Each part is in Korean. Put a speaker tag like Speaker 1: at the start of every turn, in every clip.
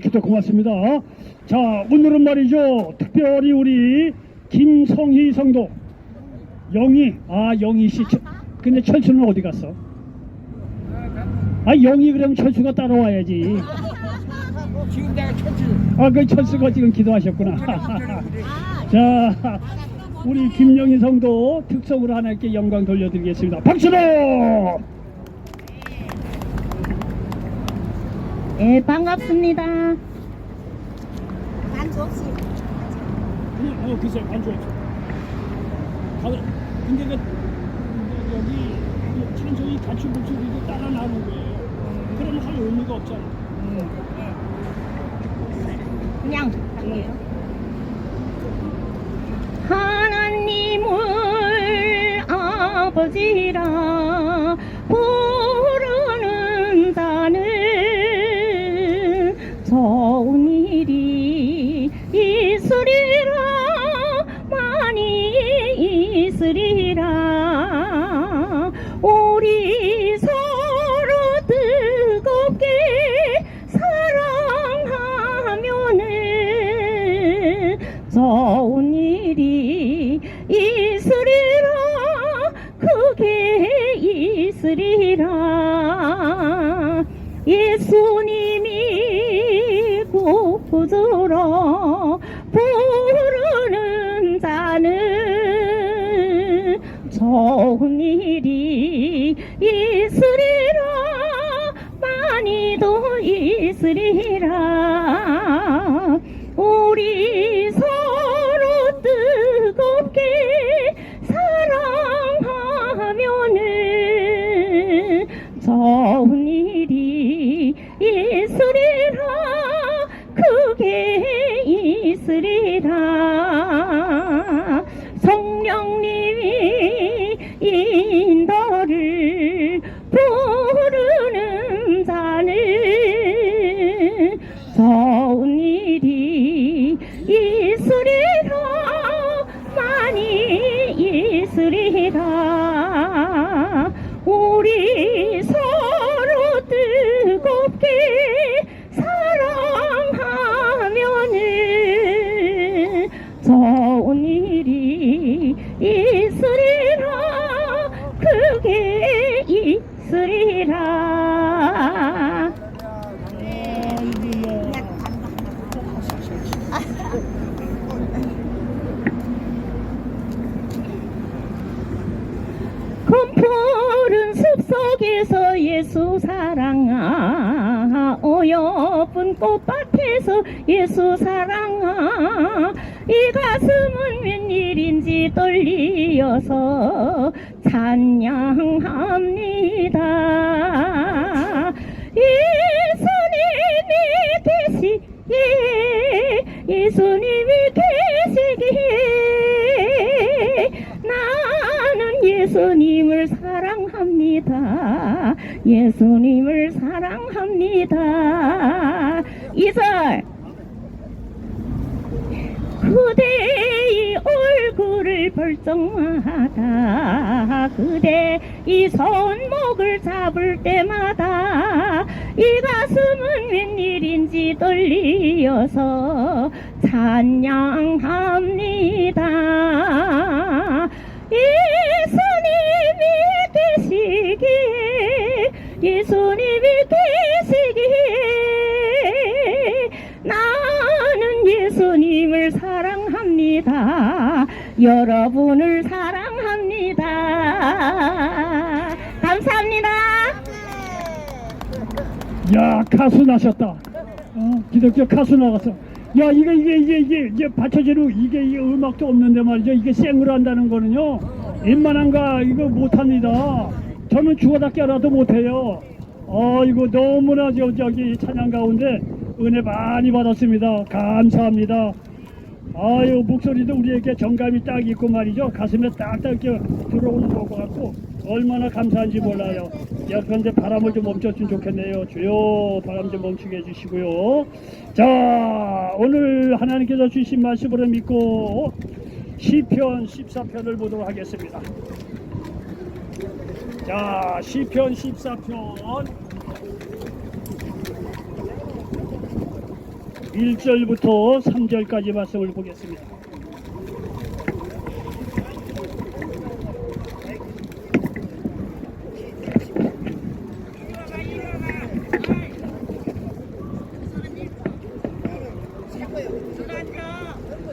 Speaker 1: 기도 고맙습니다. 자, 오늘은 말이죠. 특별히 우리 김성희 성도 영희, 아 영희 씨. 저- 근데 철수는 어디 갔어? 아 영희 그럼 철수가 따라와야지.
Speaker 2: 지금 내가 천천히
Speaker 1: 아, 그 철수가 지금 기도하셨구나. 자, 우리 김영희 성도 특성으로 하나님께 영광 돌려드리겠습니다. 박수로!
Speaker 3: 네, 반갑습니다.
Speaker 4: 반주 없이
Speaker 1: 어, 글쎄, 안 좋았죠. 가, 근데 그, 근데 여기 그 찬송이 같이 목소리도 따라 나오는 거예요. 그럼 할 의미가 없잖아.
Speaker 3: 그냥 할게요. 하나님을 아버지라 많이 예수님을 사랑합니다. 이절 그대의 얼굴을 벌쩍마다. 그대 이 손목을 잡을 때마다 이 가슴은 웬일인지 떨리어서 찬양합니다. 예수님이 계시기에 예수님이 계시기에 나는 예수님을 사랑합니다. 여러분을 사랑합니다. 감사합니다.
Speaker 1: 야, 가수 나셨다. 어, 기독교 가수 나갔어. 야, 이게, 이게, 이게, 이게, 이게 받쳐지는, 이게, 이게 음악도 없는데 말이죠. 이게 생으로 한다는 거는요. 웬만한가, 이거 못합니다. 저는 죽어다 깨어나도 못해요. 어, 이거 너무나 저, 저기 찬양 가운데 은혜 많이 받았습니다. 감사합니다. 아유, 목소리도 우리에게 정감이 딱 있고 말이죠. 가슴에 딱딱 이렇게 들어오는 것 같고, 얼마나 감사한지 몰라요. 야, 그런데 바람을 좀 멈췄으면 좋겠네요. 주여, 바람 좀 멈추게 해주시고요. 자, 오늘 하나님께서 주신 말씀으로 믿고, 시편 14편을 보도록 하겠습니다. 자, 시편 14편. 1절부터 3절까지 말씀을 보겠습니다.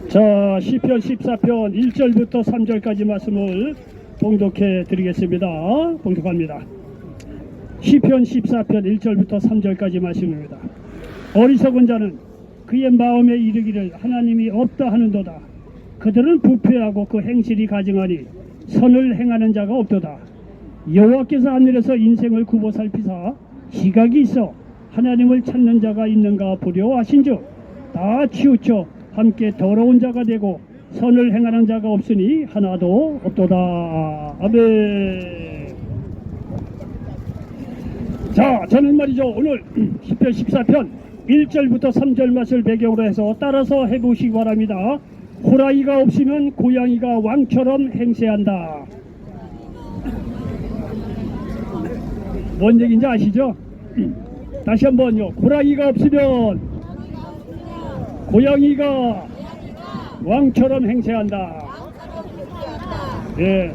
Speaker 1: 자, 시편 14편 1절부터 3절까지 말씀을 봉독해 드리겠습니다. 봉독합니다. 시편 14편 1절부터 3절까지 말씀입니다. 어리석은 자는 그의 마음에 이르기를 하나님이 없다 하는도다. 그들은 부패하고 그 행실이 가증하니 선을 행하는 자가 없도다. 여호와께서 하늘에서 인생을 굽어 살피사 시각이 있어 하나님을 찾는 자가 있는가 보려 하신즉 다 치우쳐 함께 더러운 자가 되고 선을 행하는 자가 없으니 하나도 없도다. 아멘. 자, 저는 말이죠. 오늘 10편 14편 1절부터 3절 말씀을 배경으로 해서 따라서 해보시기 바랍니다. 호랑이가 없으면 고양이가 왕처럼 행세한다. 뭔 얘기인지 아시죠? 다시 한번요. 호랑이가 없으면 고양이가 왕처럼 행세한다. 예.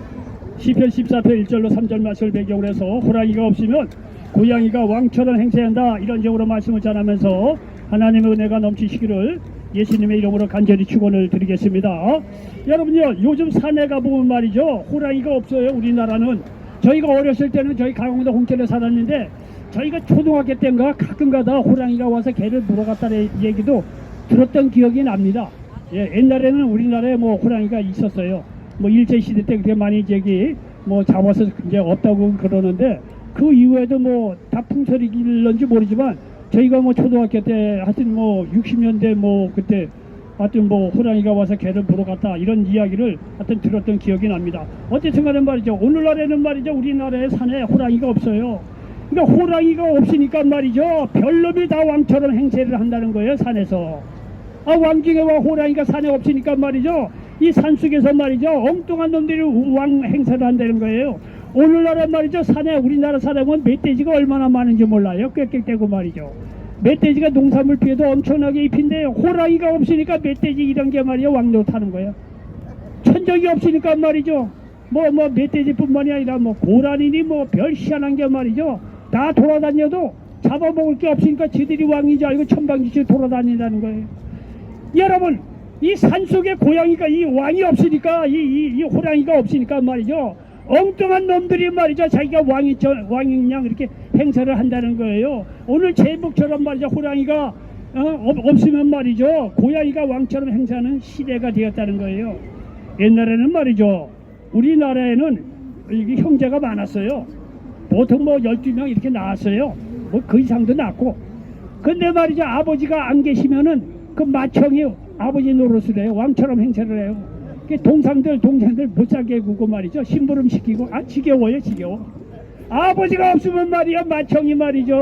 Speaker 1: 시편 14편 1절로 3절 말씀을 배경으로 해서 호랑이가 없으면 고양이가 왕처럼 행세한다. 이런 식으로 말씀을 전하면서 하나님의 은혜가 넘치시기를 예수님의 이름으로 간절히 축원을 드리겠습니다. 여러분요, 요즘 산에 가보면 말이죠. 호랑이가 없어요. 우리나라는. 저희가 어렸을 때는 저희 강원도 홍천에 살았는데 저희가 초등학교 때인가 가끔가다 호랑이가 와서 개를 물어갔다는 얘기도 들었던 기억이 납니다. 예, 옛날에는 우리나라에 뭐 호랑이가 있었어요. 뭐 일제 시대 때 그렇게 많이 저기 뭐 잡아서 이제 없다고 그러는데 그 이후에도 뭐 다풍소리길런지 모르지만 저희가 뭐 초등학교 때 하여튼 뭐 60년대 뭐 그때 하여튼 뭐 호랑이가 와서 개를 보러 갔다 이런 이야기를 하여튼 들었던 기억이 납니다. 어쨌든 간에 말이죠. 오늘날에는 말이죠. 우리나라에 산에 호랑이가 없어요. 그러니까 호랑이가 없으니까 말이죠. 별놈이 다 왕처럼 행세를 한다는 거예요. 산에서. 아, 왕중에와 호랑이가 산에 없으니까 말이죠. 이 산속에서 말이죠. 엉뚱한 놈들이 왕 행사를 한다는 거예요. 오늘날에 말이죠. 산에 우리나라 사람은 멧돼지가 얼마나 많은지 몰라요. 꽥꽥대고 말이죠. 멧돼지가 농산물 피해도 엄청나게 입힌데 호랑이가 없으니까 멧돼지 이런 게 말이요. 왕노릇하는 거예요. 천적이 없으니까 말이죠. 뭐, 뭐, 멧돼지뿐만이 아니라 뭐, 고라니니 뭐, 별 희한한 게 말이죠. 다 돌아다녀도 잡아먹을 게 없으니까 지들이 왕인 줄 알고 천방지축 돌아다닌다는 거예요. 여러분, 이 산속에 고양이가 이 왕이 없으니까, 이, 이, 이 호랑이가 없으니까 말이죠. 엉뚱한 놈들이 말이죠. 자기가 왕이, 저, 양 이렇게 행사를 한다는 거예요. 오늘 제목처럼 말이죠. 호랑이가 어, 없- 없으면 말이죠. 고양이가 왕처럼 행사하는 시대가 되었다는 거예요. 옛날에는 말이죠. 우리나라에는 이게 형제가 많았어요. 보통 뭐 12명 이렇게 나왔어요. 뭐 그 이상도 낳고. 근데 말이죠. 아버지가 안 계시면은 그 마청이 아버지 노릇을 해요. 왕처럼 행세를 해요. 그 동상들, 동생들 못 살게 구고 말이죠. 심부름 시키고. 아, 지겨워요, 지겨워. 아버지가 없으면 말이야, 마청이 말이죠.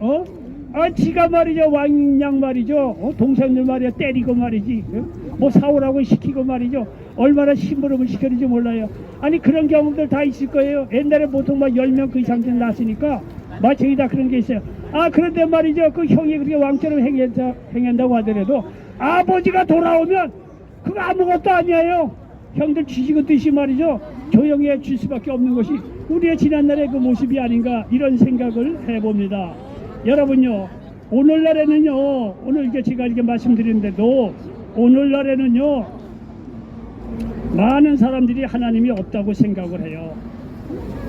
Speaker 1: 어? 아, 지가 말이죠. 왕양 말이죠. 어? 동생들 말이야, 때리고 말이지. 어? 뭐 사오라고 시키고 말이죠. 얼마나 심부름을 시켰는지 몰라요. 아니, 그런 경험들 다 있을 거예요. 옛날에 보통 막 10명 그 이상 낳았으니까 마청이 다 그런 게 있어요. 아, 그런데 말이죠. 그 형이 그렇게 왕처럼 행한다, 행한다고 하더라도 아버지가 돌아오면 그거 아무것도 아니에요. 형들 쥐지고듯이 말이죠. 조용히 해줄 수밖에 없는 것이 우리의 지난날의 그 모습이 아닌가 이런 생각을 해봅니다. 여러분요, 오늘날에는요, 오늘 이제 제가 이렇게 말씀드리는데도 오늘날에는요, 많은 사람들이 하나님이 없다고 생각을 해요.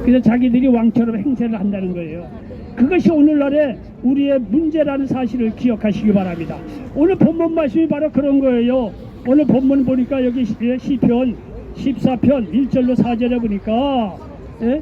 Speaker 1: 그래서 자기들이 왕처럼 행세를 한다는 거예요. 그것이 오늘날의 우리의 문제라는 사실을 기억하시기 바랍니다. 오늘 본문 말씀이 바로 그런 거예요. 오늘 본문 보니까 여기 시- 예, 시편 14편 1절로 4절에 보니까 예?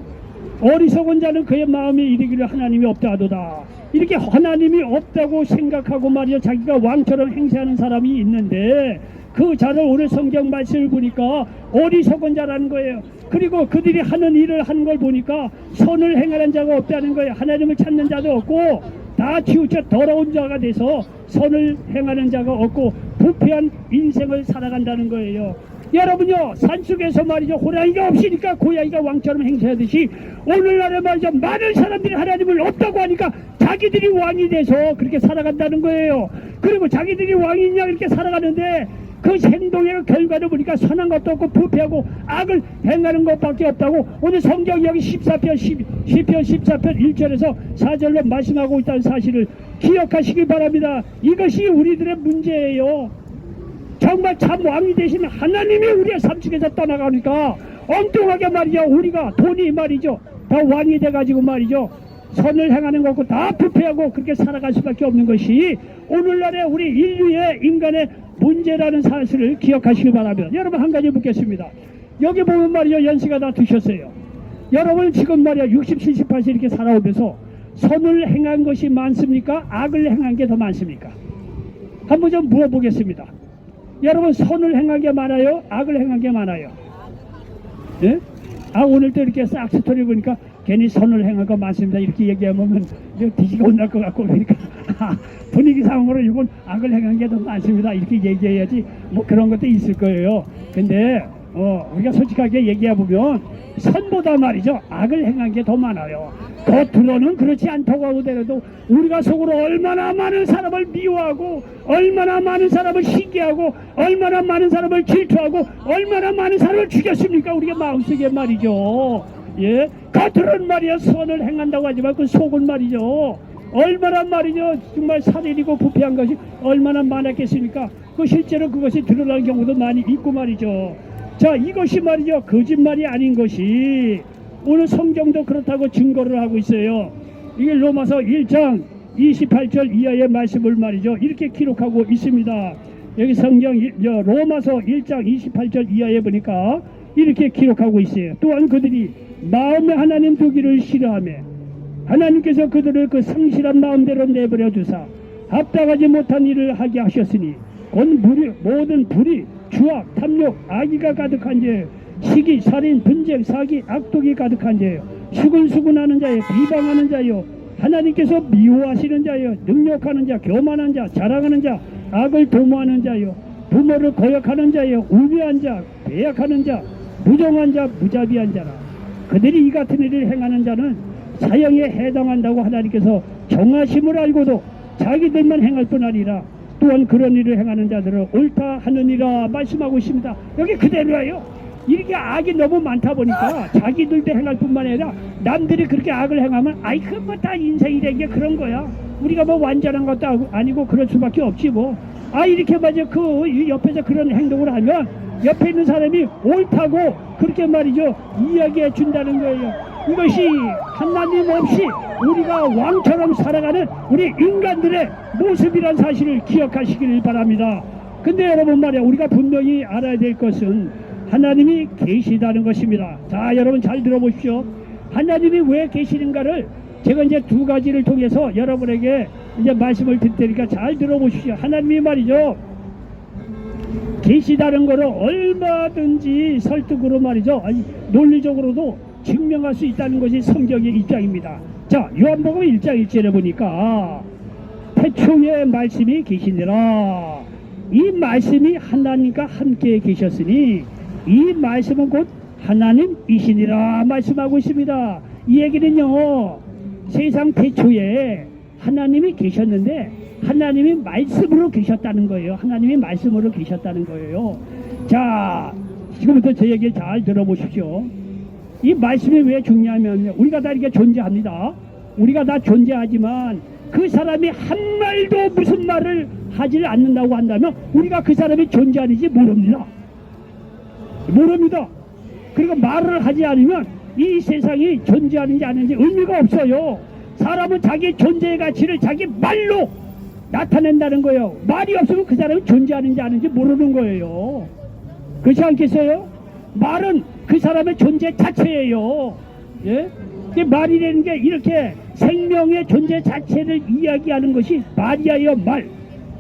Speaker 1: 어리석은 자는 그의 마음에 이르기를 하나님이 없다 하도다. 이렇게 하나님이 없다고 생각하고 말이야 자기가 왕처럼 행세하는 사람이 있는데 그 자를 오늘 성경 말씀을 보니까 어리석은 자라는 거예요. 그리고 그들이 하는 일을 하는 걸 보니까 선을 행하는 자가 없다는 거예요. 하나님을 찾는 자도 없고 다 치우쳐 더러운 자가 돼서 선을 행하는 자가 없고 부패한 인생을 살아간다는 거예요. 여러분요 산속에서 말이죠 호랑이가 없으니까 고양이가 왕처럼 행세하듯이 오늘날에 말이죠 많은 사람들이 하나님을 없다고 하니까 자기들이 왕이 돼서 그렇게 살아간다는 거예요. 그리고 자기들이 왕이냐 이렇게 살아가는데 그 행동의 결과를 보니까 선한 것도 없고 부패하고 악을 행하는 것밖에 없다고 오늘 성경 여기 14편 10, 10 편 14편 1절에서 4절로 말씀하고 있다는 사실을 기억하시기 바랍니다. 이것이 우리들의 문제예요. 정말 참 왕이 되신 하나님이 우리의 삶 속에서 떠나가니까 엉뚱하게 말이죠. 우리가 돈이 말이죠. 다 왕이 돼가지고 말이죠. 선을 행하는 것고 다 부패하고 그렇게 살아갈 수밖에 없는 것이 오늘날의 우리 인류의 인간의 문제라는 사실을 기억하시기 바랍니다. 여러분 한 가지 묻겠습니다. 여기 보면 말이죠. 연세가 다 드셨어요. 여러분 지금 말이야 60, 70, 80 이렇게 살아오면서 선을 행한 것이 많습니까? 악을 행한 게 더 많습니까? 한번 좀 물어보겠습니다. 여러분 선을 행한 게 많아요? 악을 행한 게 많아요? 예? 아 오늘 또 이렇게 싹 스토리 보니까 괜히 선을 행한 거 많습니다. 이렇게 얘기하면 이제 뒤지가 혼날 것 같고 그러니까 분위기 상으로 이건 악을 행한 게 더 많습니다. 이렇게 얘기해야지 뭐 그런 것도 있을 거예요. 근데 어, 우리가 솔직하게 얘기해 보면 선보다 말이죠 악을 행한 게 더 많아요. 겉으로는 그렇지 않다고 하더라도 우리가 속으로 얼마나 많은 사람을 미워하고 얼마나 많은 사람을 시기하고 얼마나 많은 사람을 질투하고 얼마나 많은 사람을 죽였습니까 우리가 마음속에 말이죠. 예, 겉으로는 말이야 선을 행한다고 하지만 그 속은 말이죠. 얼마나 말이죠 정말 살인이고 부패한 것이 얼마나 많았겠습니까? 그 실제로 그것이 드러나는 경우도 많이 있고 말이죠. 자 이것이 말이죠 거짓말이 아닌 것이 오늘 성경도 그렇다고 증거를 하고 있어요. 이게 로마서 1장 28절 이하의 말씀을 말이죠 이렇게 기록하고 있습니다. 여기 성경 로마서 1장 28절 이하에 보니까 이렇게 기록하고 있어요. 또한 그들이 마음에 하나님 두기를 싫어하며 하나님께서 그들을 그 성실한 마음대로 내버려 두사 합당하지 못한 일을 하게 하셨으니 곧 무리, 모든 불의, 추악, 탐욕, 악의가 가득한 죄, 시기, 살인, 분쟁, 사기, 악독이 가득한 죄요. 수근수근하는 자요, 비방하는 자요, 하나님께서 미워하시는 자요, 능력하는 자, 교만한 자, 자랑하는 자, 악을 도모하는 자요, 부모를 거역하는 자요, 우매한 자, 배약하는 자, 무정한 자, 무자비한 자라. 그들이 이 같은 일을 행하는 자는 사형에 해당한다고 하나님께서 정하심을 알고도 자기들만 행할 뿐 아니라 또한 그런 일을 행하는 자들을 옳다 하느니라 말씀하고 있습니다. 여기 그대로예요. 이렇게 악이 너무 많다 보니까 자기들도 행할 뿐만 아니라 남들이 그렇게 악을 행하면 아이 그뭐 다 인생이란 게 그런 거야. 우리가 뭐 완전한 것도 아니고 그럴 수밖에 없지 뭐. 아 이렇게 맞아 그 옆에서 그런 행동을 하면 옆에 있는 사람이 옳다고 그렇게 말이죠 이야기해 준다는 거예요. 이것이 하나님 없이 우리가 왕처럼 살아가는 우리 인간들의 모습이란 사실을 기억하시길 바랍니다. 근데 여러분 말이야 우리가 분명히 알아야 될 것은 하나님이 계시다는 것입니다. 자 여러분 잘 들어보십시오. 하나님이 왜 계시는가를 제가 이제 두 가지를 통해서 여러분에게 이제 말씀을 드릴 테니까 잘 들어보십시오. 하나님이 말이죠. 계시다는 거를 얼마든지 설득으로 말이죠. 아니, 논리적으로도 증명할 수 있다는 것이 성경의 입장입니다. 자, 요한복음 1장 1절에 보니까 태초에 말씀이 계시니라. 이 말씀이 하나님과 함께 계셨으니 이 말씀은 곧 하나님이시니라 말씀하고 있습니다. 이 얘기는요. 세상 태초에 하나님이 계셨는데 하나님이 말씀으로 계셨다는 거예요. 하나님이 말씀으로 계셨다는 거예요. 자, 지금부터 제 얘기 잘 들어보십시오. 이 말씀이 왜 중요하면 우리가 다 이렇게 존재합니다. 우리가 다 존재하지만 그 사람이 한 말도 무슨 말을 하지를 않는다고 한다면 우리가 그 사람이 존재하는지 모릅니다. 모릅니다. 그리고 말을 하지 않으면 이 세상이 존재하는지 아닌지 의미가 없어요. 사람은 자기 존재의 가치를 자기 말로 나타낸다는 거예요. 말이 없으면 그 사람이 존재하는지 아닌지 모르는 거예요. 그렇지 않겠어요? 말은 그 사람의 존재 자체예요. 예? 이 말이라는 게 이렇게 생명의 존재 자체를 이야기하는 것이 말이야요 말.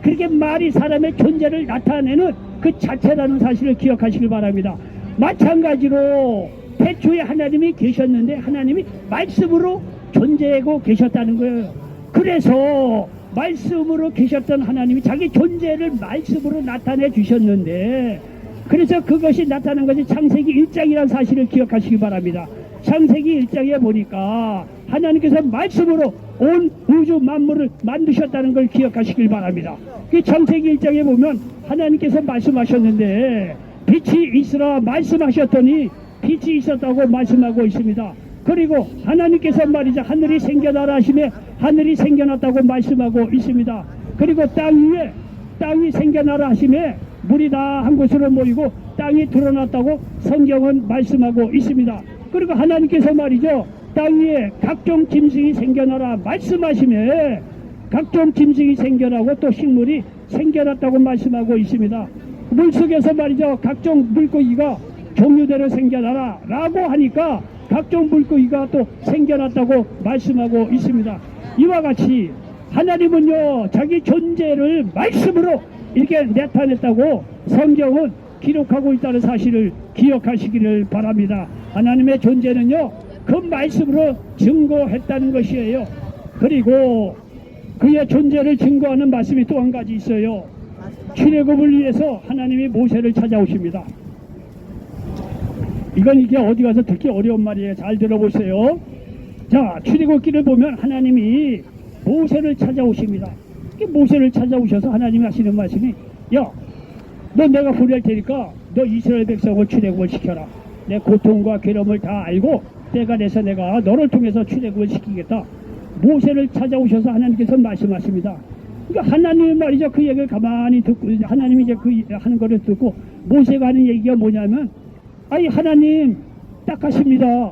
Speaker 1: 그렇게 말이 사람의 존재를 나타내는 그 자체라는 사실을 기억하시길 바랍니다. 마찬가지로 태초에 하나님이 계셨는데 하나님이 말씀으로 존재하고 계셨다는 거예요. 그래서 말씀으로 계셨던 하나님이 자기 존재를 말씀으로 나타내 주셨는데 그래서 그것이 나타난 것이 창세기 1장이라는 사실을 기억하시기 바랍니다. 창세기 1장에 보니까 하나님께서 말씀으로 온 우주 만물을 만드셨다는 걸 기억하시길 바랍니다. 그 창세기 1장에 보면 하나님께서 말씀하셨는데 빛이 있으라 말씀하셨더니 빛이 있었다고 말씀하고 있습니다. 그리고 하나님께서 말이죠 하늘이 생겨나라 하시며 하늘이 생겨났다고 말씀하고 있습니다. 그리고 땅 위에 땅이 생겨나라 하시며 물이 다 한 곳으로 모이고 땅이 드러났다고 성경은 말씀하고 있습니다. 그리고 하나님께서 말이죠 땅 위에 각종 짐승이 생겨나라 말씀하시며 각종 짐승이 생겨나고 또 식물이 생겨났다고 말씀하고 있습니다. 물 속에서 말이죠 각종 물고기가 종류대로 생겨나라 라고 하니까 각종 물고기가 또 생겨났다고 말씀하고 있습니다. 이와 같이 하나님은요 자기 존재를 말씀으로 이렇게 나타냈다고 성경은 기록하고 있다는 사실을 기억하시기를 바랍니다. 하나님의 존재는요 그 말씀으로 증거했다는 것이에요. 그리고 그의 존재를 증거하는 말씀이 또 한 가지 있어요. 출애굽을 위해서 하나님이 모세를 찾아오십니다. 이건 이게 어디 가서 듣기 어려운 말이에요. 잘 들어보세요. 자, 출애굽기를 보면 하나님이 모세를 찾아오십니다. 이 모세를 찾아오셔서 하나님이 하시는 말씀이 야, 너 내가 보낼 테니까 너 이스라엘 백성을 출애굽을 시켜라. 내 고통과 괴로움을 다 알고 때가 돼서 내가 너를 통해서 출애굽을 시키겠다. 모세를 찾아오셔서 하나님께서 말씀하십니다. 그러니까 하나님 말이죠. 그 얘기를 가만히 듣고 하나님이 이제 그 하는 거를 듣고 모세가 하는 얘기가 뭐냐면 아니 하나님 딱 하십니다.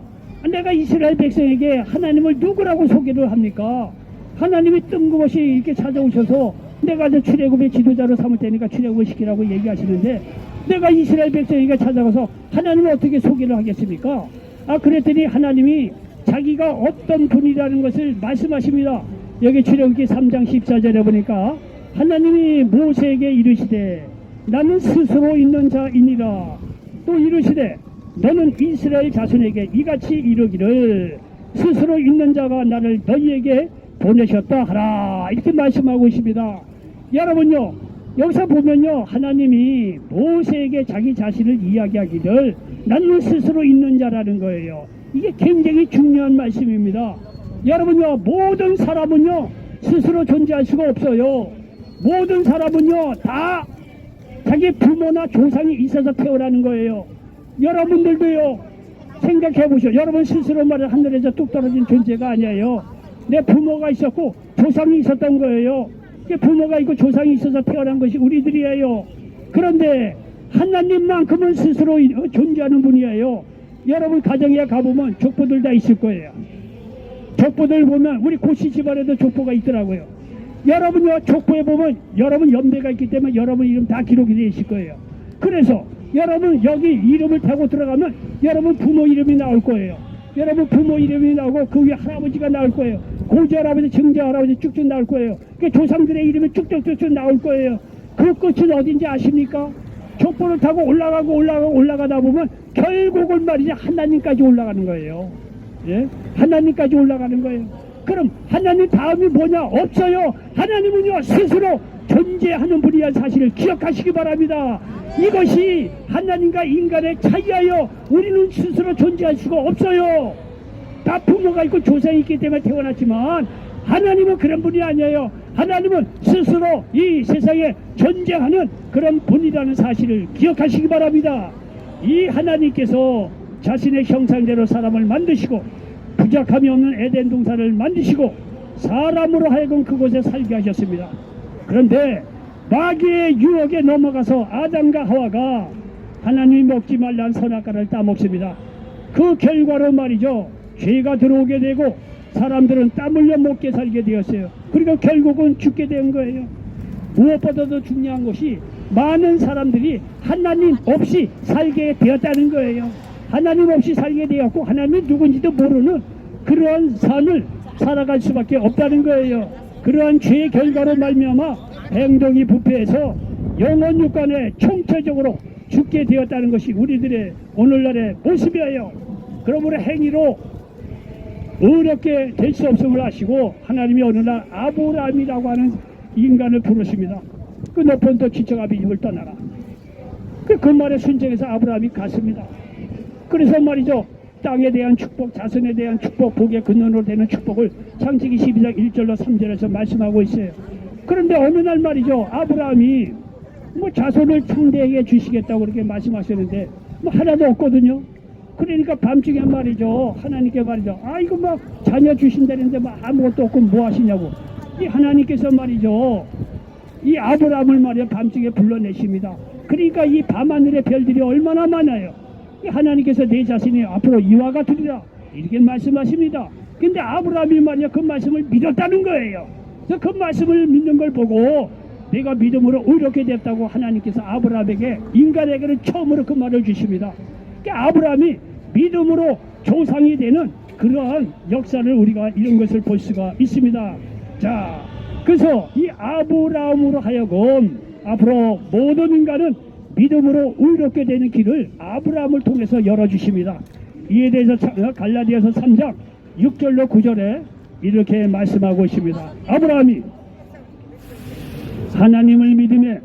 Speaker 1: 내가 이스라엘 백성에게 하나님을 누구라고 소개를 합니까? 하나님이 뜬금없이 이렇게 찾아오셔서 내가 저 출애굽의 지도자로 삼을 테니까 출애굽을 시키라고 얘기하시는데 내가 이스라엘 백성에게 찾아가서 하나님을 어떻게 소개를 하겠습니까? 아 그랬더니 하나님이 자기가 어떤 분이라는 것을 말씀하십니다. 여기 출애굽기 3장 14절에 보니까 하나님이 모세에게 이르시되 나는 스스로 있는 자이니라 또 이르시되 너는 이스라엘 자손에게 이같이 이르기를 스스로 있는 자가 나를 너희에게 보내셨다 하라 이렇게 말씀하고 있습니다. 여러분요 여기서 보면요 하나님이 모세에게 자기 자신을 이야기하기를 나는 스스로 있는 자라는 거예요. 이게 굉장히 중요한 말씀입니다. 여러분요 모든 사람은요 스스로 존재할 수가 없어요. 모든 사람은요 다 자기 부모나 조상이 있어서 태어나는 거예요. 여러분들도요 생각해 보시오. 여러분 스스로 말을 하늘에서 뚝 떨어진 존재가 아니에요. 내 부모가 있었고 조상이 있었던 거예요. 그 부모가 있고 조상이 있어서 태어난 것이 우리들이에요. 그런데 하나님만큼은 스스로 존재하는 분이에요. 여러분 가정에 가보면 족보들 다 있을 거예요. 족보들 보면 우리 고씨 집안에도 족보가 있더라고요. 여러분요 족보에 보면 여러분 연배가 있기 때문에 여러분 이름 다 기록이 되어 있을 거예요. 그래서 여러분 여기 이름을 타고 들어가면 여러분 부모 이름이 나올 거예요. 여러분 부모 이름이 나오고 그 위에 할아버지가 나올 거예요. 고지 할아버지, 증자 할아버지 쭉쭉 나올 거예요. 그 조상들의 이름이 쭉쭉쭉쭉 나올 거예요. 그 끝은 어딘지 아십니까? 족보를 타고 올라가고 올라가고 올라가다 보면 결국은 말이죠 하나님까지 올라가는 거예요. 예? 하나님까지 올라가는 거예요. 그럼 하나님 다음이 뭐냐? 없어요. 하나님은요 스스로 존재하는 분이란 사실을 기억하시기 바랍니다. 이것이 하나님과 인간의 차이하여 우리는 스스로 존재할 수가 없어요. 다 부모가 있고 조상이 있기 때문에 태어났지만 하나님은 그런 분이 아니에요. 하나님은 스스로 이 세상에 존재하는 그런 분이라는 사실을 기억하시기 바랍니다. 이 하나님께서 자신의 형상대로 사람을 만드시고 부작함이 없는 에덴 동산을 만드시고 사람으로 하여금 그곳에 살게 하셨습니다. 그런데 마귀의 유혹에 넘어가서 아담과 하와가 하나님이 먹지 말란 선악과를 따먹습니다. 그 결과로 말이죠. 죄가 들어오게 되고 사람들은 땀 흘려 먹게 살게 되었어요. 그리고 결국은 죽게 된 거예요. 무엇보다도 중요한 것이 많은 사람들이 하나님 없이 살게 되었다는 거예요. 하나님 없이 살게 되었고 하나님이 누군지도 모르는 그러한 삶을 살아갈 수밖에 없다는 거예요. 그러한 죄의 결과로 말미암아 행동이 부패해서 영원 육간에 총체적으로 죽게 되었다는 것이 우리들의 오늘날의 모습이에요. 그러므로 행위로 어렵게 될 수 없음을 아시고 하나님이 어느 날 아브라함이라고 하는 인간을 부르십니다. 그 높은 또 지척아비 힘을 떠나라. 그, 그 말에 순종해서 아브라함이 갔습니다. 그래서 말이죠. 땅에 대한 축복, 자손에 대한 축복, 복의 근원으로 되는 축복을 창세기 12장 1절로 3절에서 말씀하고 있어요. 그런데 어느 날 말이죠. 아브라함이 뭐 자손을 상대에게 주시겠다고 그렇게 말씀하셨는데 뭐 하나도 없거든요. 그러니까 밤중에 말이죠. 하나님께 말이죠. 아 이거 막 자녀 주신다는데 뭐 아무것도 없고 뭐 하시냐고. 이 하나님께서 말이죠. 이 아브라함을 말이야 밤중에 불러내십니다. 그러니까 이 밤하늘의 별들이 얼마나 많아요. 이 하나님께서 내 자신이 앞으로 이와 같으리라 이렇게 말씀하십니다. 근데 아브라함이 말이야 그 말씀을 믿었다는 거예요. 그래서 그 말씀을 믿는 걸 보고 내가 믿음으로 의롭게 됐다고 하나님께서 아브라함에게 인간에게는 처음으로 그 말을 주십니다. 그러니까 아브라함이 믿음으로 조상이 되는 그러한 역사를 우리가 이런 것을 볼 수가 있습니다. 자, 그래서 이 아브라함으로 하여금 앞으로 모든 인간은 믿음으로 의롭게 되는 길을 아브라함을 통해서 열어주십니다. 이에 대해서 차- 어, 갈라디아서 3장 6절로 9절에 이렇게 말씀하고 있습니다. 아브라함이 하나님을 믿음에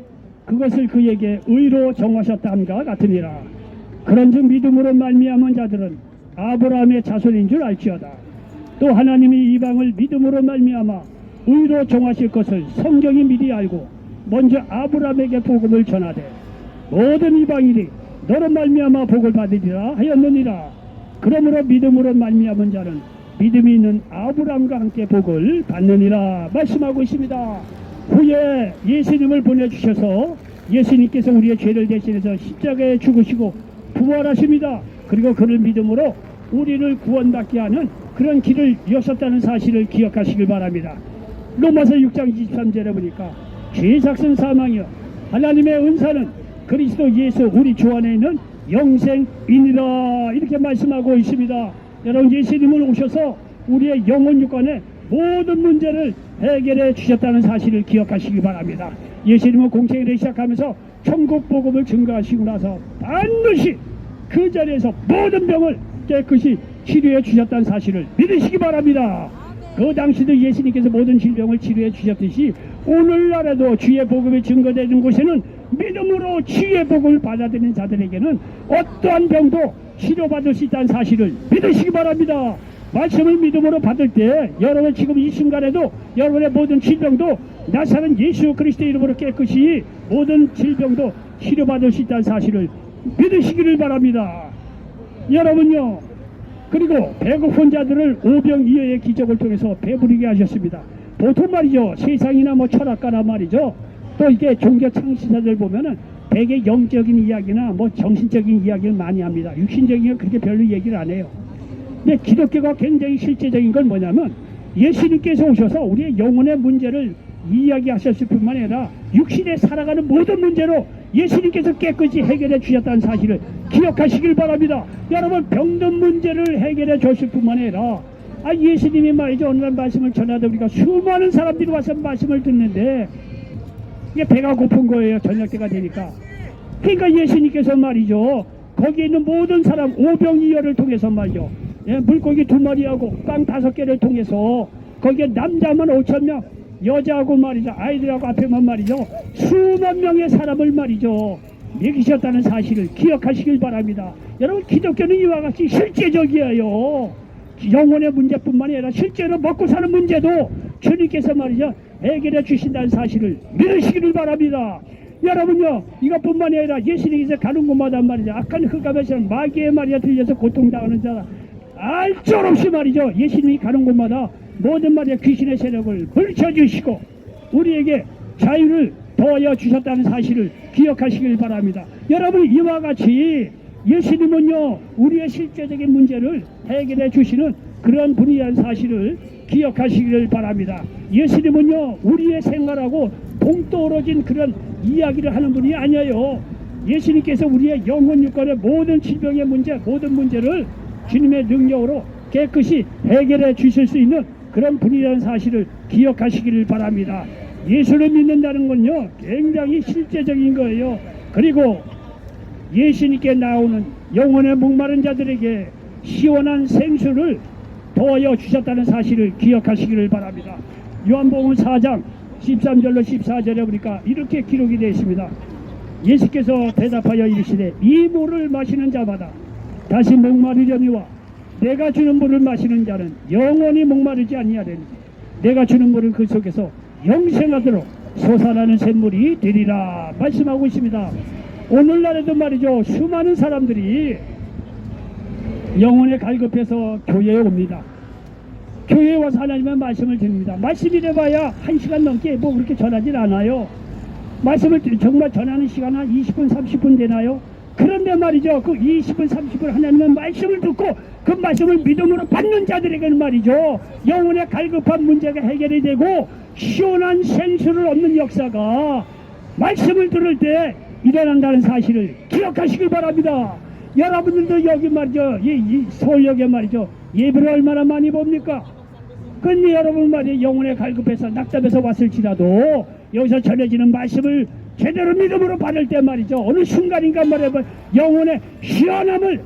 Speaker 1: 그것을 그에게 의로 정하셨다 함과 같으니라. 그런즉 믿음으로 말미암은 자들은 아브라함의 자손인 줄 알지어다. 또 하나님이 이방을 믿음으로 말미암아 의로 정하실 것을 성경이 미리 알고 먼저 아브라함에게 복음을 전하되 모든 이방인이 너로 말미암아 복을 받으리라 하였느니라. 그러므로 믿음으로 말미암은 자는 믿음이 있는 아브라함과 함께 복을 받느니라 말씀하고 있습니다. 후에 예수님을 보내주셔서 예수님께서 우리의 죄를 대신해서 십자가에 죽으시고 부활하십니다. 그리고 그를 믿음으로 우리를 구원받게 하는 그런 길을 여셨다는 사실을 기억하시길 바랍니다. 로마서 6장 23절에 보니까 죄 작성 사망이요 하나님의 은사는 그리스도 예수 우리 주 안에 있는 영생이니라 이렇게 말씀하고 있습니다. 여러분 예수님은 오셔서 우리의 영혼 육관의 모든 문제를 해결해 주셨다는 사실을 기억하시기 바랍니다. 예수님은 공생애를 시작하면서 천국 복음을 증거하시고 나서 반드시 그 자리에서 모든 병을 깨끗이 치료해 주셨다는 사실을 믿으시기 바랍니다. 그 당시도 예수님께서 모든 질병을 치료해 주셨듯이 오늘날에도 주의 복음이 증거되는 곳에는 믿음으로 주의 복음을 받아들이는 자들에게는 어떠한 병도 치료받을 수 있다는 사실을 믿으시기 바랍니다. 말씀을 믿음으로 받을 때 여러분 지금 이 순간에도 여러분의 모든 질병도 나사는 예수 그리스도 이름으로 깨끗이 모든 질병도 치료받을 수 있다는 사실을 믿으시기를 바랍니다. 여러분요 그리고 배고픈 자들을 오병 이어의 기적을 통해서 배부르게 하셨습니다. 보통 말이죠. 세상이나 뭐 철학가나 말이죠. 또 이게 종교 창시자들 보면은 대개 영적인 이야기나 뭐 정신적인 이야기를 많이 합니다. 육신적인 건 그렇게 별로 얘기를 안 해요. 근데 기독교가 굉장히 실제적인 건 뭐냐면 예수님께서 오셔서 우리의 영혼의 문제를 이야기하셨을 뿐만 아니라 육신에 살아가는 모든 문제로 예수님께서 깨끗이 해결해 주셨다는 사실을 기억하시길 바랍니다. 여러분 병든 문제를 해결해 줬을 뿐만 아니라 아 예수님이 말이죠 날 말씀을 전하다 우리가 수많은 사람들이 와서 말씀을 듣는데 이게 배가 고픈 거예요 저녁 때가 되니까. 그러니까 예수님께서 말이죠. 거기에 있는 모든 사람 오병이어를 통해서 말이죠. 예, 물고기 두 마리하고 빵 다섯 개를 통해서 거기에 남자만 오천 명 여자하고 말이죠. 아이들하고 앞에만 말이죠. 수만 명의 사람을 말이죠. 먹이셨다는 사실을 기억하시길 바랍니다. 여러분 기독교는 이와 같이 실제적이에요. 영혼의 문제뿐만 아니라 실제로 먹고 사는 문제도 주님께서 말이죠 해결해 주신다는 사실을 믿으시기를 바랍니다. 여러분요 이것뿐만이 아니라 예수님께서 가는 곳마다 말이죠 악한 흑암에서는 마귀의 말이야 들려서 고통당하는 자라 알줄 없이 말이죠 예수님이 가는 곳마다 모든 말이야 귀신의 세력을 물쳐주시고 우리에게 자유를 더하여 주셨다는 사실을 기억하시길 바랍니다. 여러분 이와 같이 예수님은요 우리의 실제적인 문제를 해결해 주시는 그런 분이라는 사실을 기억하시기를 바랍니다. 예수님은요 우리의 생활하고 동떨어진 그런 이야기를 하는 분이 아니에요. 예수님께서 우리의 영혼 육관의 모든 질병의 문제, 모든 문제를 주님의 능력으로 깨끗이 해결해 주실 수 있는 그런 분이라는 사실을 기억하시기를 바랍니다. 예수를 믿는다는 건요 굉장히 실제적인 거예요. 그리고 예수님께 나오는 영혼의 목마른 자들에게 시원한 생수를 더하여 주셨다는 사실을 기억하시기를 바랍니다. 요한복음 4장 13절로 14절에 보니까 이렇게 기록이 되어 있습니다. 예수께서 대답하여 이르시되 이 물을 마시는 자마다 다시 목마르려니와 내가 주는 물을 마시는 자는 영원히 목마르지 아니하리니 내가 주는 물은 그 속에서 영생하도록 솟아나는 샘물이 되리라 말씀하고 있습니다. 오늘날에도 말이죠 수많은 사람들이 영혼에 갈급해서 교회에 옵니다. 교회에 와서 하나님의 말씀을 듣습니다. 말씀이 돼봐야 한 시간 넘게 뭐 그렇게 전하진 않아요. 말씀을 정말 전하는 시간 한 20분, 30분 되나요? 그런데 말이죠. 그 20분, 30분 하나님의 말씀을 듣고 그 말씀을 믿음으로 받는 자들에게는 말이죠. 영혼의 갈급한 문제가 해결이 되고 시원한 생수를 얻는 역사가 말씀을 들을 때 일어난다는 사실을 기억하시길 바랍니다. 여러분들도 여기 말이죠. 이, 이 서울역에 말이죠. 예배를 얼마나 많이 봅니까? 근데 여러분 말이에요. 영혼에 갈급해서 낙담해서 왔을지라도 여기서 전해지는 말씀을 제대로 믿음으로 받을 때 말이죠. 어느 순간인가 말이야 영혼의 시원함을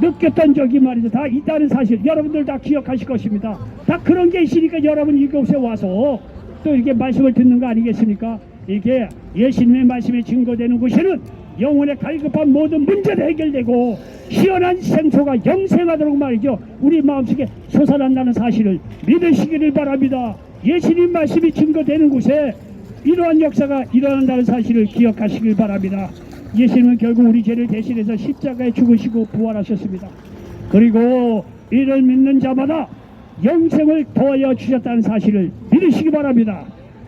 Speaker 1: 느꼈던 적이 말이죠. 다 있다는 사실 여러분들 다 기억하실 것입니다. 다 그런 게 있으니까 여러분 이곳에 와서 또 이렇게 말씀을 듣는 거 아니겠습니까? 이게 예수님의 말씀에 증거되는 곳에는 영혼의 갈급한 모든 문제도 해결되고 시원한 생소가 영생하도록 말이죠. 우리 마음속에 솟아난다는 사실을 믿으시기를 바랍니다. 예수님 말씀이 증거되는 곳에 이러한 역사가 일어난다는 사실을 기억하시길 바랍니다. 예수님은 결국 우리 죄를 대신해서 십자가에 죽으시고 부활하셨습니다. 그리고 이를 믿는 자마다 영생을 더하여 주셨다는 사실을 믿으시기 바랍니다.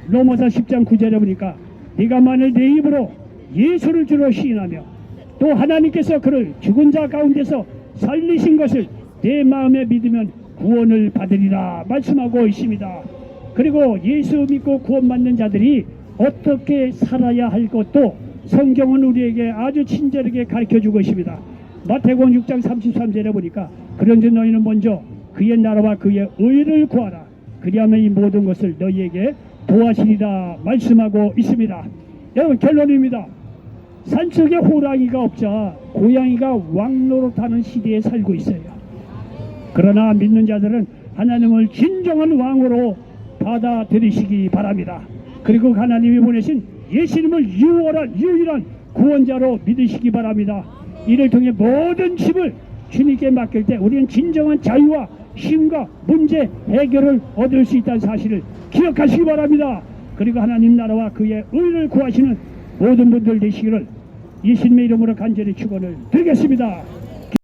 Speaker 1: 로마서 10장 9절에 보니까 네가 만일 내 입으로 예수를 주로 시인하며 또 하나님께서 그를 죽은 자 가운데서 살리신 것을 내 마음에 믿으면 구원을 받으리라 말씀하고 있습니다. 그리고 예수 믿고 구원받는 자들이 어떻게 살아야 할 것도 성경은 우리에게 아주 친절하게 가르쳐 주고 있습니다. 마태복음 6장 33절에 보니까 그런즉 너희는 먼저 그의 나라와 그의 의를 구하라. 그리하면 이 모든 것을 너희에게 도와시리라 말씀하고 있습니다. 여러분 결론입니다. 산속에 호랑이가 없자 고양이가 왕노릇하는 시대에 살고 있어요. 그러나 믿는 자들은 하나님을 진정한 왕으로 받아들이시기 바랍니다. 그리고 하나님이 보내신 예수님을 유월한 유일한 구원자로 믿으시기 바랍니다. 이를 통해 모든 짐을 주님께 맡길 때 우리는 진정한 자유와 힘과 문제 해결을 얻을 수 있다는 사실을 기억하시기 바랍니다. 그리고 하나님 나라와 그의 의를 구하시는 모든 분들 되시기를 예수님의 이름으로 간절히 축원을 드리겠습니다.